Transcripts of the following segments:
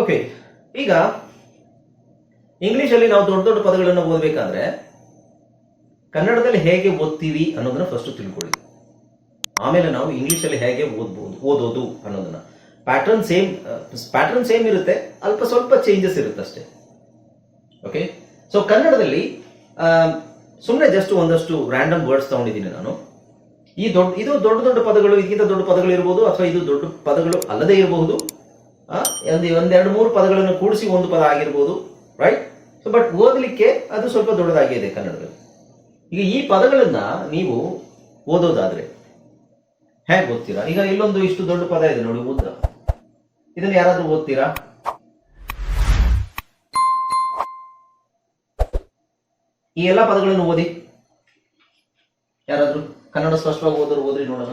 Okay ಈಗ ಇಂಗ್ಲಿಷಲ್ಲಿ ನಾವು ದೊಡ್ಡ ದೊಡ್ಡ ಪದಗಳನ್ನು ಓದಬೇಕಾದ್ರೆ ಕನ್ನಡದಲ್ಲಿ ಹೇಗೆ ಓದ್ತೀವಿ ಅನ್ನೋದನ್ನ ಫಸ್ಟ್ ತಿಳ್ಕೊಳ್ಳಿ. ಆಮೇಲೆ ನಾವು ಇಂಗ್ಲಿಷಲ್ಲಿ ಹೇಗೆ ಓದ್ಬೋದು, ಓದೋದು ಅನ್ನೋದನ್ನ. ಪ್ಯಾಟರ್ನ್ ಸೇಮ್ ಪ್ಯಾಟರ್ನ್ ಸೇಮ್ ಇರುತ್ತೆ, ಅಲ್ಪ ಸ್ವಲ್ಪ ಚೇಂಜಸ್ ಇರುತ್ತೆ ಅಷ್ಟೇ. ಓಕೆ ಸೊ ಕನ್ನಡದಲ್ಲಿ ಸುಮ್ಮನೆ ಜಸ್ಟ್ ಒಂದಷ್ಟು ರ್ಯಾಂಡಮ್ ವರ್ಡ್ಸ್ ತಗೊಂಡಿದ್ದೀನಿ ನಾನು. ಈ ದೊಡ್ಡ, ಇದು ದೊಡ್ಡ ದೊಡ್ಡ ಪದಗಳು ಇದಕ್ಕಿಂತ ದೊಡ್ಡ ಪದಗಳು ಇರಬಹುದು ಅಥವಾ ಇದು ದೊಡ್ಡ ಪದಗಳು ಅಲ್ಲದೇ ಇರಬಹುದು. ಒಂದು ಒಂದೆರಡು ಮೂರು ಪದಗಳನ್ನು ಕೂಡಿಸಿ ಒಂದು ಪದ ಆಗಿರ್ಬೋದು ರೈಟ್ ಸೊ ಬಟ್ ಓದಲಿಕ್ಕೆ ಅದು ಸ್ವಲ್ಪ ದೊಡ್ಡದಾಗಿದೆ ಕನ್ನಡದಲ್ಲಿ. ಈಗ ಈ ಪದಗಳನ್ನ ನೀವು ಓದೋದಾದ್ರೆ, ಹೇಗೆ ಓದ್ತೀರಾ? ಈಗ ಇಲ್ಲೊಂದು ಇಷ್ಟು ದೊಡ್ಡ ಪದ ಇದೆ ನೋಡಿ, ಉದ್ದ. ಇದನ್ನು ಯಾರಾದ್ರೂ ಓದ್ತೀರಾ? ಈ ಎಲ್ಲ ಪದಗಳನ್ನು ಓದಿ. ಯಾರಾದ್ರೂ? ಕನ್ನಡ ಸ್ಪಷ್ಟವಾಗಿ ಓದೋರು ಓದ್ರಿ ನೋಡೋಣ.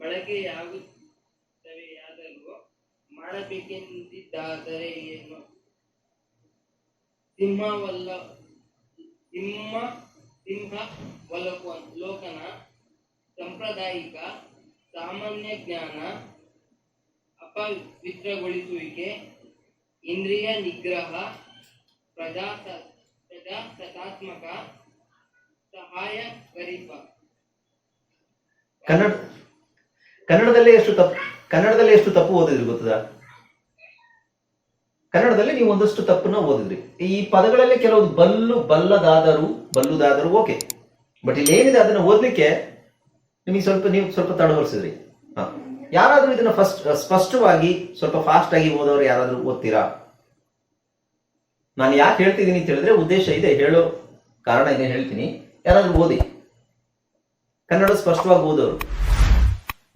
ಬಳಕೆಯಾಗುತ್ತವೆಯಾದರೂ ಮಾಡಬೇಕೆಂದಿದ್ದಾದರೆ ಏನು? ಸಿಂಹವಲ್ಲ, ಸಿಂಹ ಸಿಂಹ ಒಲಕು ಲೋಕನ ಸಾಂಪ್ರದಾಯಿಕ ಸಾಮಾನ್ಯ ಜ್ಞಾನ ಅಪವಿತ್ರಗೊಳಿಸುವಿಕೆ, ಇಂದ್ರಿಯ ನಿಗ್ರಹ ಪ್ರಜಾಸ ಪ್ರಜಾಸತ್ತಾತ್ಮಕ ಸಹಾಯಕರಿಪ. ಕನ್ನಡ ಕನ್ನಡದಲ್ಲೇ ಎಷ್ಟು ತಪ್ಪು, ಕನ್ನಡದಲ್ಲೇ ಎಷ್ಟು ತಪ್ಪು ಓದಿದ್ರಿ ಗೊತ್ತದ? ಕನ್ನಡದಲ್ಲಿ ನೀವು ಒಂದಷ್ಟು ತಪ್ಪನ್ನ ಓದಿದ್ರಿ. ಈ ಪದಗಳಲ್ಲಿ ಕೆಲವು ಬಲ್ಲು, ಬಲ್ಲದಾದರೂ, ಬಲ್ಲುದಾದರೂ ಓಕೆ ಬಟ್ ಇಲ್ಲಿ ಏನಿದೆ ಅದನ್ನ ಓದ್ಲಿಕ್ಕೆ ನಿಮಗೆ ಸ್ವಲ್ಪ, ನೀವು ಸ್ವಲ್ಪ ತಡವರ್ಸಿದ್ರಿ ಹಾ. ಯಾರಾದ್ರೂ ಇದನ್ನ ಫಸ್ಟ್ ಸ್ಪಷ್ಟವಾಗಿ, ಸ್ವಲ್ಪ ಫಾಸ್ಟ್ ಆಗಿ ಓದೋರು ಯಾರಾದ್ರೂ ಓದ್ತೀರಾ? ನಾನು ಯಾಕೆ ಹೇಳ್ತಿದ್ದೀನಿ ಅಂತ ಹೇಳಿದ್ರೆ ಉದ್ದೇಶ ಇದೆ, ಹೇಳೋ ಕಾರಣ ಇದೆ, ಹೇಳ್ತೀನಿ. ಯಾರಾದ್ರೂ ಓದಿ. ಕನ್ನಡ ಸ್ಪಷ್ಟವಾಗಿ ಓದೋರು.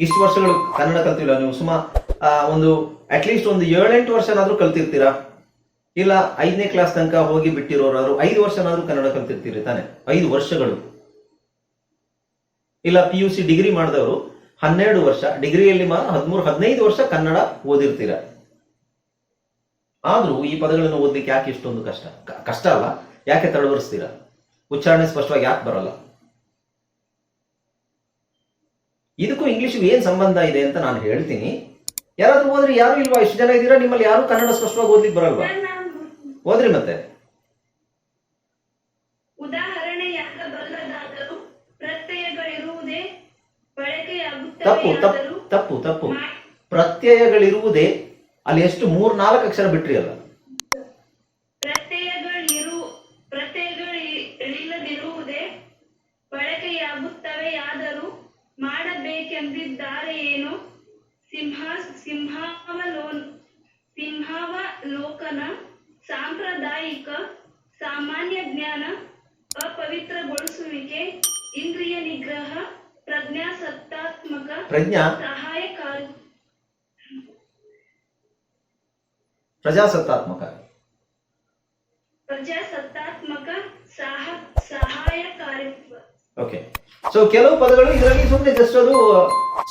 ಇಷ್ಟು ವರ್ಷಗಳು ಕನ್ನಡ ಕಲ್ತಿಲ್ಲ. ನೀವು ಸುಮಾ ಒಂದು ಅಟ್ಲೀಸ್ಟ್ ಒಂದು ಏಳೆಂಟು ವರ್ಷನಾದ್ರೂ ಕಲ್ತಿರ್ತೀರಾ? ಇಲ್ಲ, ಐದನೇ ಕ್ಲಾಸ್ ತನಕ ಹೋಗಿ ಬಿಟ್ಟಿರೋರಾದ್ರು ಐದು ವರ್ಷನಾದ್ರೂ ಕನ್ನಡ ಕಲ್ತಿರ್ತೀರಿ ತಾನೆ? ಐದು ವರ್ಷಗಳು. ಇಲ್ಲ ಪಿ ಯು ಸಿ ಡಿಗ್ರಿ ಮಾಡಿದವರು ಹನ್ನೆರಡು ವರ್ಷ ಡಿಗ್ರಿಯಲ್ಲಿ ಮಾತ್ರ ಹದಿಮೂರು, ಹದಿನೈದು ವರ್ಷ ಕನ್ನಡ ಓದಿರ್ತೀರ? ಆದ್ರೂ ಈ ಪದಗಳನ್ನು ಓದ್ಲಿಕ್ಕೆ ಯಾಕೆ ಇಷ್ಟೊಂದು ಕಷ್ಟ? ಕಷ್ಟ ಅಲ್ಲ. ಯಾಕೆ ತಡವರಿಸ್ತೀರಾ? ಉಚ್ಚಾರಣೆ ಸ್ಪಷ್ಟವಾಗಿ ಯಾಕೆ ಬರಲ್ಲ? ಇದಕ್ಕೂ ಇಂಗ್ಲಿಷ್ ಏನ್ ಸಂಬಂಧ ಇದೆ ಅಂತ ನಾನು ಹೇಳ್ತೀನಿ. ಯಾರಾದ್ರೂ ಹೋದ್ರೆ ಯಾರು ಇಲ್ವಾ? ಇಷ್ಟು ಜನ ಇದ್ದೀರಾ? ನಿಮ್ಮಲ್ಲಿ ಯಾರು ಕನ್ನಡ ಸ್ಪಷ್ಟವಾಗಿ ಓದ್ಲಿಕ್ಕೆ ಬರಲ್ವಾ? ಓದ್ರಿ ಮತ್ತೆ. ಪ್ರತ್ಯಯಗಳಿರುವುದೇ ತಪ್ಪು ತಪ್ಪು ತಪ್ಪು ತಪ್ಪು. ಪ್ರತ್ಯಯಗಳಿರುವುದೇ ಅಲ್ಲಿ ಎಷ್ಟು ಮೂರ್ ನಾಲ್ಕು ಅಕ್ಷರ ಬಿಟ್ರಿ ಅಲ್ಲ? ಪ್ರತ್ಯಯಗಳಿರು ಬಳಕೆಯಾಗುತ್ತವೆ ಬಳಕೆಯಾಗುತ್ತವೆಯಾದರೂ ಮಾಡಬೇಕೆಂದಿದ್ದಾರೆ ಏನು ಸಿಂಹ ಸಿಂಹಾವಲೋನ್ ಸಿಂಹಾವಲೋಕನ ಸಾಂಪ್ರದಾಯಿಕ ಸಾಮಾನ್ಯ ಜ್ಞಾನ ಅಪವಿತ್ರಗೊಳಿಸುವಿಕೆ ಇಂದ್ರಿಯ ನಿಗ್ರಹ ಪ್ರಜ್ಞಾಸತ್ತಾತ್ಮಕ ಪ್ರಜ್ಞಾ. ಸಹಾಯಕಾರಿ. ಪ್ರಜಾಸತ್ತಾತ್ಮಕ. ಪ್ರಜಾಸತ್ತಾತ್ಮಕ ಸಹ ಸಹಾಯಕಾರಿತ್ವ. ಓಕೆ ಸೊ ಕೆಲವು ಪದಗಳು ಇದರಲ್ಲಿ ಸುಮ್ಮನೆ ಜಸ್ಟ್ ಅದು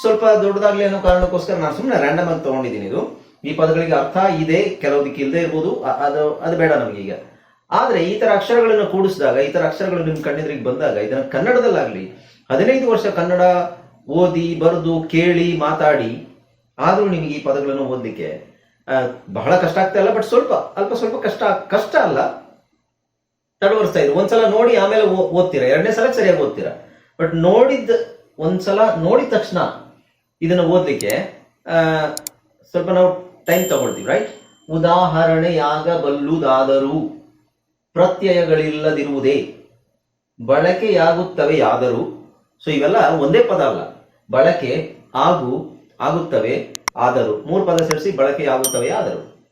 ಸ್ವಲ್ಪ ದೊಡ್ಡದಾಗ್ಲಿ ಅನ್ನೋ ಕಾರಣಕ್ಕೋಸ್ಕರ ನಾನು ಸುಮ್ಮನೆ ರ್ಯಾಂಡಮ್ ಆಗಿ ತಗೊಂಡಿದ್ದೀನಿ ಇದು. ಈ ಪದಗಳಿಗೆ ಅರ್ಥ ಇದೆ ಕೆಲವೊದಕ್ಕೆ ಇಲ್ಲದೆ ಇರ್ಬೋದು ಅದು ಅದು ಬೇಡ ನಮಗೆ ಈಗ. ಆದ್ರೆ ಈ ತರ ಅಕ್ಷರಗಳನ್ನು ಕೂಡಿಸಿದಾಗ, ಈ ತರ ಅಕ್ಷರಗಳು ನಿಮ್ ಕಣ್ಣೆದುರಿಗೆ ಬಂದಾಗ, ಇದನ್ನ ಕನ್ನಡದಲ್ಲಾಗ್ಲಿ ಹದಿನೈದು ವರ್ಷ ಕನ್ನಡ ಓದಿ, ಬರೆದು, ಕೇಳಿ, ಮಾತಾಡಿ, ಆದ್ರೂ ನಿಮಗೆ ಈ ಪದಗಳನ್ನು ಓದಲಿಕ್ಕೆ ಬಹಳ ಕಷ್ಟ ಆಗ್ತಾ ಇಲ್ಲ ಬಟ್ ಸ್ವಲ್ಪ, ಅಲ್ಪ ಸ್ವಲ್ಪ ಕಷ್ಟ ಕಷ್ಟ ಅಲ್ಲ. ತಡವರಿಸ್ತಾ ಇದ್ರು ಒಂದ್ಸಲ ನೋಡಿ, ಆಮೇಲೆ ಓದ್ತೀರಾ? ಎರಡನೇ ಸಲ ಸರಿಯಾಗಿ ಓದ್ತೀರಾ? ಬಟ್ ನೋಡಿದ ಒಂದ್ಸಲ ನೋಡಿದ ತಕ್ಷಣ ಇದನ್ನ ಓದಲಿಕ್ಕೆ ಸ್ವಲ್ಪ ನಾವು ಟೈಮ್ ತಗೊಳ್ತೀವಿ ರೈಟ್ ಉದಾಹರಣೆಯಾಗಬಲ್ಲುದಾದರೂ ಪ್ರತ್ಯಯಗಳಿಲ್ಲದಿರುವುದೇ ಬಳಕೆಯಾಗುತ್ತವೆ ಆದರೂ ಸೊ ಇವೆಲ್ಲ ಒಂದೇ ಪದ ಅಲ್ಲ. ಬಳಕೆ ಆಗು, ಆಗುತ್ತವೆ, ಆದರೂ. ಮೂರು ಪದ ಸೇರಿಸಿ ಬಳಕೆಯಾಗುತ್ತವೆ ಆದರೂ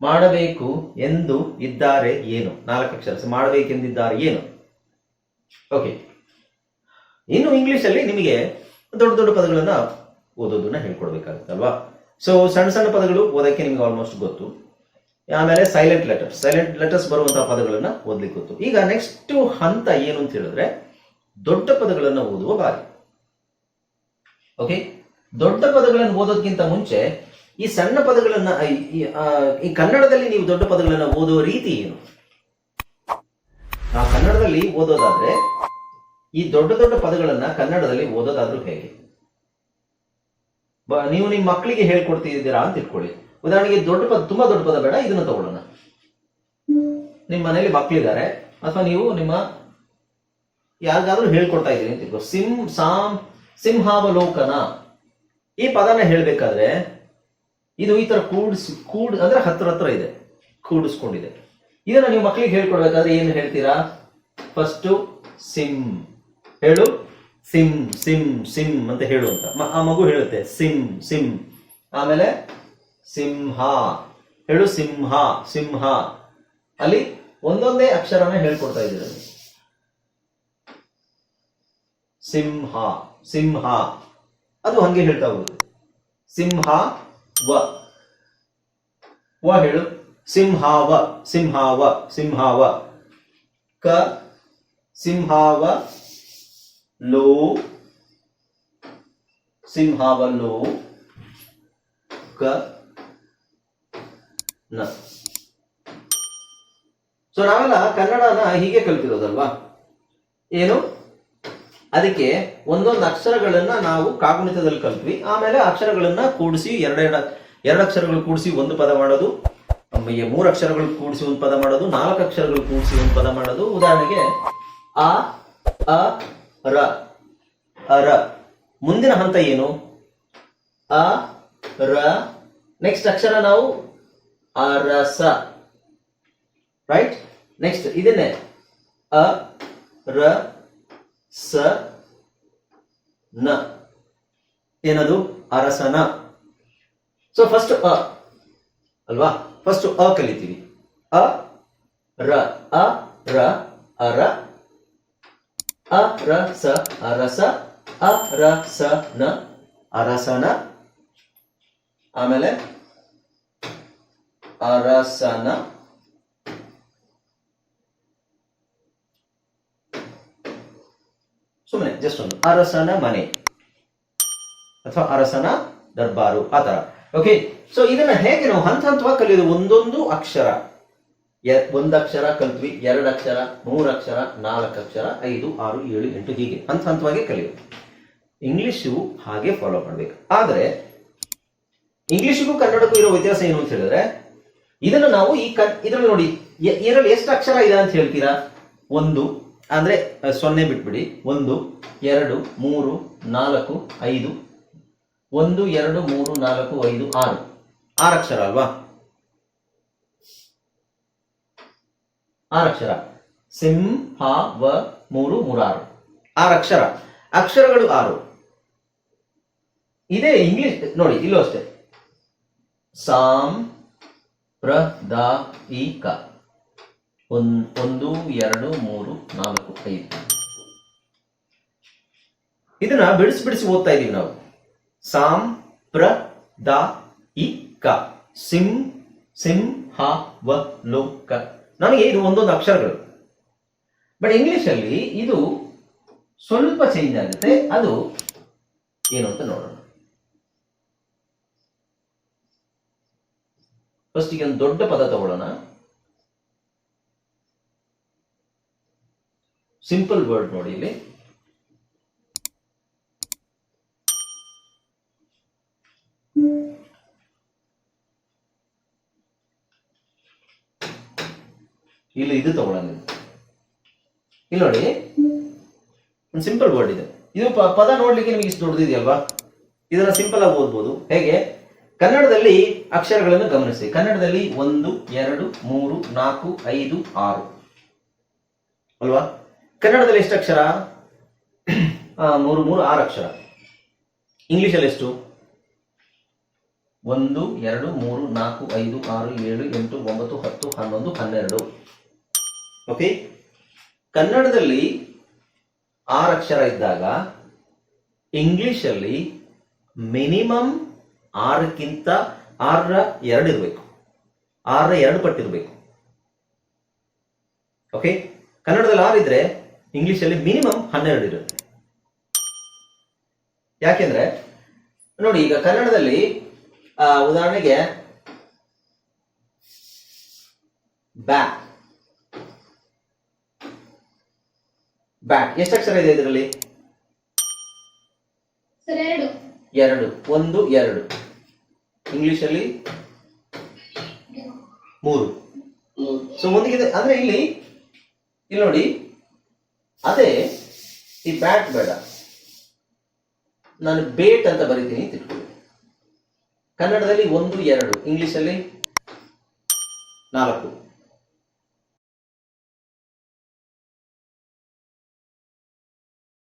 ಮಾಡಬೇಕು ಎಂದು ಇದ್ದಾರೆ ಏನು? ನಾಲ್ಕು ಅಕ್ಷರ. ಮಾಡಬೇಕೆಂದಿದ್ದಾರೆ ಏನು? ಓಕೆ ಇನ್ನು ಇಂಗ್ಲಿಷ್ ಅಲ್ಲಿ ನಿಮಗೆ ದೊಡ್ಡ ದೊಡ್ಡ ಪದಗಳನ್ನ ಓದೋದನ್ನ ಹೇಳ್ಕೊಡ್ಬೇಕಾಗುತ್ತಲ್ವಾ? ಸೊ ಸಣ್ಣ ಸಣ್ಣ ಪದಗಳು ಓದಕ್ಕೆ ನಿಮ್ಗೆ ಆಲ್ಮೋಸ್ಟ್ ಗೊತ್ತು. ಆಮೇಲೆ ಸೈಲೆಂಟ್ ಲೆಟರ್ಸ್ ಸೈಲೆಂಟ್ ಲೆಟರ್ಸ್ ಬರುವಂತಹ ಪದಗಳನ್ನ ಓದ್ಲಿಕ್ಕೆ ಗೊತ್ತು. ಈಗ ನೆಕ್ಸ್ಟ್ ಹಂತ ಏನು ಅಂತ ಹೇಳಿದ್ರೆ, ದೊಡ್ಡ ಪದಗಳನ್ನ ಓದುವ ಬಾರಿ ಓಕೆ ದೊಡ್ಡ ಪದಗಳನ್ನು ಓದೋದ್ಕಿಂತ ಮುಂಚೆ ಈ ಸಣ್ಣ ಪದಗಳನ್ನ, ಈ- ಕನ್ನಡದಲ್ಲಿ ನೀವು ದೊಡ್ಡ ಪದಗಳನ್ನ ಓದುವ ರೀತಿ ಏನು? ನಾವು ಕನ್ನಡದಲ್ಲಿ ಓದೋದಾದ್ರೆ ಈ ದೊಡ್ಡ ದೊಡ್ಡ ಪದಗಳನ್ನ ಕನ್ನಡದಲ್ಲಿ ಓದೋದಾದ್ರೂ ಹೇಗೆ? ನೀವು ನಿಮ್ಮ ಮಕ್ಕಳಿಗೆ ಹೇಳ್ಕೊಡ್ತಿದ್ದೀರಾ ಅಂತ ಇಟ್ಕೊಳ್ಳಿ. ಉದಾಹರಣೆಗೆ ದೊಡ್ಡ ಪದ, ತುಂಬಾ ದೊಡ್ಡ ಪದ ಬೇಡ, ಇದನ್ನ ತಗೊಳ್ಳೋಣ. ನಿಮ್ಮ ಮನೇಲಿ ಮಕ್ಕಳಿದ್ದಾರೆ ಅಥವಾ ನೀವು ನಿಮ್ಮ ಯಾರಿಗಾದ್ರೂ ಹೇಳ್ಕೊಡ್ತಾ ಇದ್ದೀರಿ ಅಂತ ಸಿಂ, ಸಾಂ, ಸಿಂಹಾವಲೋಕನ. ಈ ಪದನ ಹೇಳ್ಬೇಕಾದ್ರೆ ಇದು ಈ ತರ ಕೂಡ್ಸ್, ಕೂಡ್, ಅಂದ್ರೆ ಹತ್ರ ಹತ್ರ ಇದೆ, ಕೂಡಿಸ್ಕೊಂಡಿದೆ. ಇದನ್ನ ನೀವು ಮಕ್ಕಳಿಗೆ ಹೇಳ್ಕೊಡ್ಬೇಕಾದ್ರೆ ಏನು ಹೇಳ್ತೀರಾ? ಫಸ್ಟ್ ಸಿಮ್ ಹೇಳು. ಸಿಂ ಸಿಂ ಸಿಂ ಅಂತ ಹೇಳು ಅಂತ. ಆ ಮಗು ಹೇಳುತ್ತೆ, ಸಿಂ ಸಿಂ. ಆಮೇಲೆ ಸಿಂಹ. ಹೇಳು ಸಿಂಹ ಸಿಂಹ. ಅಲ್ಲಿ ಒಂದೊಂದೇ ಅಕ್ಷರನ ಹೇಳ್ಕೊಡ್ತಾ ಇದ್ದೀರ. ಸಿಂಹ ಸಿಂಹ. ಅದು ಹಂಗೆ ಹೇಳ್ತಾ ಹೋಗುತ್ತೆ. ಸಿಂಹ, ವ. ವ ಹೇಳು. ಸಿಂಹಾವ ಸಿಂಹಾವ ಸಿಂಹಾವ. ಕ, ಸಿಂಹಾವ ಲೋ, ಸಿಂಹಾವಲೋ, ಕ, ನ. ಸೊ ನಾವೆಲ್ಲ ಕನ್ನಡನ ಹೀಗೆ ಕಲ್ತಿರೋದಲ್ವಾ? ಏನು? ಅದಕ್ಕೆ ಒಂದೊಂದು ಅಕ್ಷರಗಳನ್ನ ನಾವು ಕಾಗುಣಿತದಲ್ಲಿ ಕಲ್ತ್ವಿ. ಆಮೇಲೆ ಅಕ್ಷರಗಳನ್ನ ಕೂಡಿಸಿ ಎರಡೆರಡು ಎರಡು ಅಕ್ಷರಗಳು ಕೂಡಿಸಿ ಒಂದು ಪದ ಮಾಡೋದು ಮೂರು ಅಕ್ಷರಗಳು ಕೂಡಿಸಿ ಒಂದು ಪದ ಮಾಡೋದು, ನಾಲ್ಕು ಅಕ್ಷರಗಳು ಕೂಡಿಸಿ ಒಂದು ಪದ ಮಾಡೋದು. ಉದಾಹರಣೆಗೆ, ಆ, ಅ ರ ಅರ ಮುಂದಿನ ಹಂತ ಏನು? ಅ, ರ. ನೆಕ್ಸ್ಟ್ ಅಕ್ಷರ ನಾವು ಅರಸ ರೈಟ್ ನೆಕ್ಸ್ಟ್ ಇದನ್ನೇ. ಅ, ರ, ಸ, ನ. ಏನದು? ಅರಸನ ಸೊ ಫಸ್ಟ್ ಅ. ಅಲ್ವಾ? ಫಸ್ಟ್ ಅ ಕಲಿತೀವಿ. ಅ, ರ ಅ, ರ ಅರ ಅ ರ ಅರಸ ಅ ರ ಸ ನ ಅರಸನ? ಆಮೇಲೆ ಅರಸನ. ಸುಮ್ಮನೆ ಜಸ್ಟ್ ಒಂದು. ಅರಸನ ಮನೆ. ಅಥವಾ ಅರಸನ ದರ್ಬಾರು, ಆ ತರ ಓಕೆ ಸೊ ಇದನ್ನ ಹೇಗೆ ನಾವು ಹಂತ ಹಂತವಾಗಿ ಕಲಿಯೋದು? ಒಂದೊಂದು ಅಕ್ಷರ. ಒಂದ್ ಅಕ್ಷರ ಕಲ್ತ್ವಿ, ಎರಡು ಅಕ್ಷರ, ಮೂರು ಅಕ್ಷರ, ನಾಲ್ಕು ಅಕ್ಷರ, ಐದು, ಆರು, ಏಳು, ಎಂಟು ಹೀಗೆ ಹಂತ ಹಂತವಾಗಿ ಕಲಿಯೋದು ಇಂಗ್ಲಿಷು ಹಾಗೆ ಫಾಲೋ ಮಾಡ್ಬೇಕು. ಆದರೆ, ಇಂಗ್ಲಿಷಿಗೂ ಕನ್ನಡಕ್ಕೂ ಇರೋ ವ್ಯತ್ಯಾಸ ಏನು ಅಂತ ಹೇಳಿದ್ರೆ, ಇದನ್ನು ನಾವು ಈ ಕನ್ ಇದ್ರಲ್ಲಿ ನೋಡಿ ಇದರಲ್ಲಿ ಎಷ್ಟು ಅಕ್ಷರ ಇದೆ ಅಂತ ಹೇಳ್ತೀರಾ? ಒಂದು, ಅಂದ್ರೆ ಸೊನ್ನೆ ಬಿಟ್ಬಿಡಿ. ಒಂದು, ಎರಡು, ಮೂರು, ನಾಲ್ಕು, ಐದು. ಒಂದು, ಎರಡು, ಮೂರು, ನಾಲ್ಕು, ಐದು, ಆರು. ಆರು ಅಕ್ಷರ ಅಲ್ವಾ? ಆರು ಅಕ್ಷರ ಸಿಂ ಹ ವ ಮೂರು ಮೂರಾರು ಆರು ಅಕ್ಷರ ಅಕ್ಷರಗಳು ಆರು. ಇದೇ ಇಂಗ್ಲಿಷ್ ನೋಡಿ ಇಲ್ಲೂ ಅಷ್ಟೇ. ಸಾಂ ಪ್ರ ದ ಇ ಕ ಒಂದ್- ಒಂದು ಎರಡು ಮೂರು ನಾಲ್ಕು ಐದು. ಇದನ್ನ ಬಿಡಿಸಿ ಬಿಡಿಸಿ ಓದ್ತಾ ಇದೀವಿ ನಾವು. ಸಾಂ ಪ್ರ ದ ಇ ಕ ಸಿಂ ಸಿಂ ಹ ವ ಲೋ ಕ ನಮಗೆ ಇದು ಒಂದೊಂದು ಅಕ್ಷರಗಳು. ಬಟ್ ಇಂಗ್ಲಿಷ್ ಅಲ್ಲಿ ಇದು ಸ್ವಲ್ಪ ಚೇಂಜ್ ಆಗುತ್ತೆ. ಅದು ಏನು ಅಂತ ನೋಡೋಣ. ಫಸ್ಟ್ ಈಗ ಒಂದು ದೊಡ್ಡ ಪದ ತಗೊಳ್ಳೋಣ. ಸಿಂಪಲ್ ವರ್ಡ್ ನೋಡಿ ಇಲ್ಲಿ. ಇಲ್ಲಿ ಇದು ತಗೊಳ್ಳೋಣ ಇಲ್ಲಿ ನೋಡಿ. ಒಂದು ಸಿಂಪಲ್ ವರ್ಡ್ ಇದೆ. ಇದು ಪದ ನೋಡ್ಲಿಕ್ಕೆ ನಿಮಗೆ ಇಷ್ಟು ದೊಡ್ಡದಿದೆಯಲ್ವಾ? ಇದನ್ನ ಸಿಂಪಲ್ ಆಗಿ ಓದ್ಬೋದು. ಹೇಗೆ? ಕನ್ನಡದಲ್ಲಿ ಅಕ್ಷರಗಳನ್ನು ಗಮನಿಸಿ. ಕನ್ನಡದಲ್ಲಿ ಒಂದು, ಎರಡು, ಮೂರು, ನಾಲ್ಕು, ಐದು, ಆರು. ಅಲ್ವಾ? ಕನ್ನಡದಲ್ಲಿ ಎಷ್ಟು ಅಕ್ಷರ? ಮೂರು ಮೂರು, ಆರು ಅಕ್ಷರ. ಇಂಗ್ಲಿಷಲ್ಲಿ ಎಷ್ಟು? ಒಂದು, ಎರಡು, ಮೂರು, ನಾಲ್ಕು, ಐದು, ಆರು, ಏಳು, ಎಂಟು, ಒಂಬತ್ತು, ಹತ್ತು, ಹನ್ನೊಂದು, ಹನ್ನೆರಡು. ಓಕೆ ಕನ್ನಡದಲ್ಲಿ ಆರ್ ಅಕ್ಷರ ಇದ್ದಾಗ ಇಂಗ್ಲಿಷಲ್ಲಿ ಮಿನಿಮಮ್ ಆರಕ್ಕಿಂತ ಆರರ ಎರಡು ಇರಬೇಕು. ಆರರ ಎರಡು ಪಟ್ಟಿರಬೇಕು. ಓಕೆ ಕನ್ನಡದಲ್ಲಿ ಆರು ಇದ್ರೆ ಇಂಗ್ಲಿಷಲ್ಲಿ ಮಿನಿಮಮ್ ಹನ್ನೆರಡು ಇರುತ್ತೆ. ಯಾಕೆಂದ್ರೆ, ನೋಡಿ ಈಗ ಕನ್ನಡದಲ್ಲಿ ಉದಾಹರಣೆಗೆ ಬ್ಯಾಟ್ ಬ್ಯಾಟ್ ಎಷ್ಟು ಅಕ್ಷರ ಇದೆ ಇದರಲ್ಲಿ? ಎರಡು. ಒಂದು ಎರಡು. ಇಂಗ್ಲಿಷಲ್ಲಿ ಮೂರು. ಸೊ ಒಂದಿಗಿದೆ ಅಂದ್ರೆ ಇಲ್ಲಿ ಇಲ್ಲಿ ನೋಡಿ. ಅದೇ ಈ ಬ್ಯಾಟ್ ಬೇಡ. ನಾನು ಬೇಟ್ ಅಂತ ಬರೀತೀನಿ ತಿಳ್ಕೊಳ್ಳಿ ಕನ್ನಡದಲ್ಲಿ ಒಂದು ಎರಡು. ಇಂಗ್ಲಿಷಲ್ಲಿ ನಾಲ್ಕು.